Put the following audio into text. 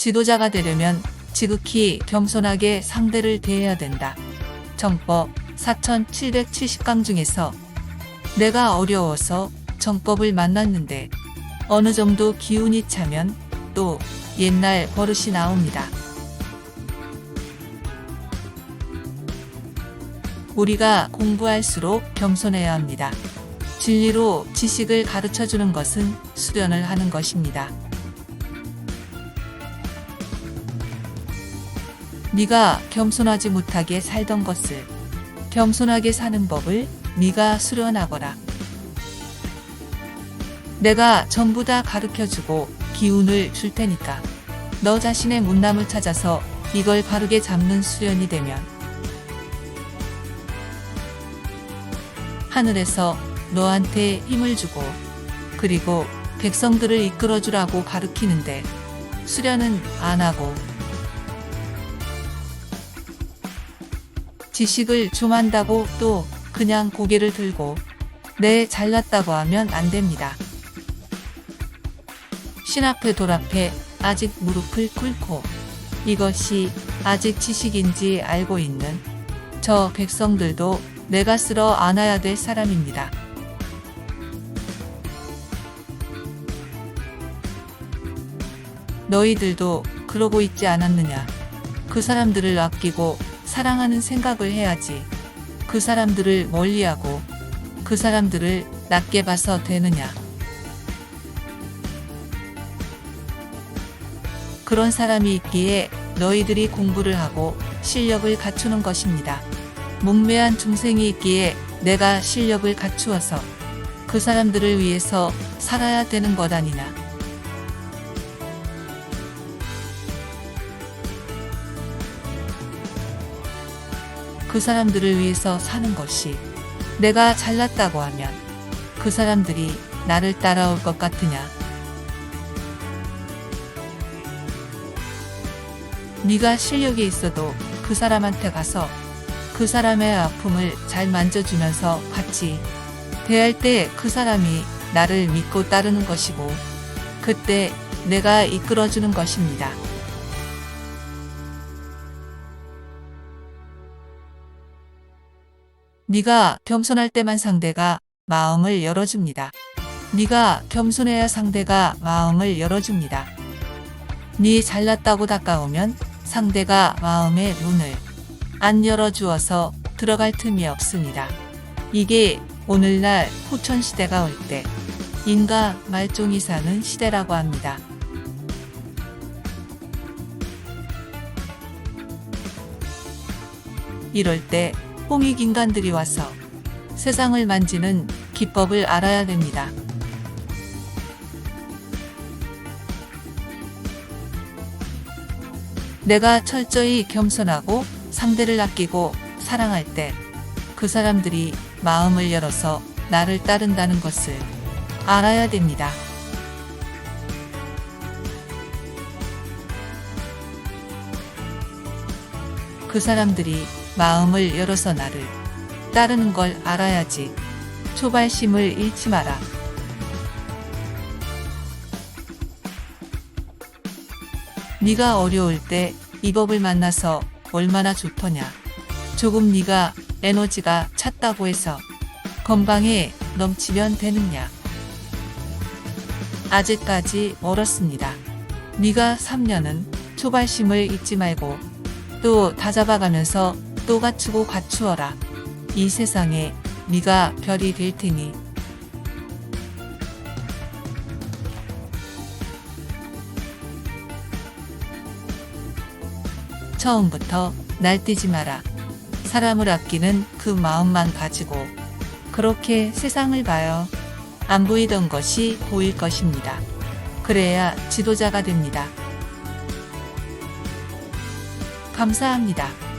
지도자가 되려면 지극히 겸손하게 상대를 대해야 된다. 정법 4770강 중에서 내가 어려워서 정법을 만났는데 어느 정도 기운이 차면 또 옛날 버릇이 나옵니다. 우리가 공부할수록 겸손해야 합니다. 진리로 지식을 가르쳐 주는 것은 수련을 하는 것입니다. 네가 겸손하지 못하게 살던 것을 겸손하게 사는 법을 네가 수련하거라. 내가 전부 다 가르쳐 주고 기운을 줄 테니까 너 자신의 문남을 찾아서 이걸 바르게 잡는 수련이 되면 하늘에서 너한테 힘을 주고 그리고 백성들을 이끌어 주라고 가르치는데 수련은 안 하고 지식을 좀 한다고 또 그냥 고개를 들고 내 잘났다고 하면 안 됩니다. 신 앞에 돌 앞에 아직 무릎을 꿇고 이것이 아직 지식인지 알고 있는 저 백성들도 내가 쓸어 안아야 될 사람입니다. 너희들도 그러고 있지 않았느냐. 그 사람들을 아끼고 사랑하는 생각을 해야지. 그 사람들을 멀리하고 그 사람들을 낮게 봐서 되느냐. 그런 사람이 있기에 너희들이 공부를 하고 실력을 갖추는 것입니다. 문매한 중생이 있기에 내가 실력을 갖추어서 그 사람들을 위해서 살아야 되는 것 아니냐. 그 사람들을 위해서 사는 것이 내가 잘났다고 하면 그 사람들이 나를 따라올 것 같으냐. 네가 실력이 있어도 그 사람한테 가서 그 사람의 아픔을 잘 만져주면서 같이 대할 때 그 사람이 나를 믿고 따르는 것이고 그때 내가 이끌어주는 것입니다. 네가 겸손할 때만 상대가 마음을 열어줍니다. 네가 겸손해야 상대가 마음을 열어줍니다. 네 잘났다고 닦아오면 상대가 마음의 문을 안 열어주어서 들어갈 틈이 없습니다. 이게 오늘날 후천 시대가 올 때 인가 말종이 사는 시대라고 합니다. 이럴 때 홍익 인간들이 와서 세상을 만지는 기법을 알아야 됩니다. 내가 철저히 겸손하고 상대를 아끼고 사랑할 때 그 사람들이 마음을 열어서 나를 따른다는 것을 알아야 됩니다. 그 사람들이 마음을 열어서 나를 따르는 걸 알아야지. 초발심을 잃지 마라. 네가 어려울 때 이 법을 만나서 얼마나 좋더냐. 조금 네가 에너지가 찼다고 해서 건강에 넘치면 되느냐. 아직까지 멀었습니다. 네가 3년은 초발심을 잊지 말고 또 다잡아가면서 또 갖추고 갖추어라. 이 세상에 네가 별이 될 테니 처음부터 날뛰지 마라. 사람을 아끼는 그 마음만 가지고 그렇게 세상을 봐요. 안 보이던 것이 보일 것입니다. 그래야 지도자가 됩니다. 감사합니다.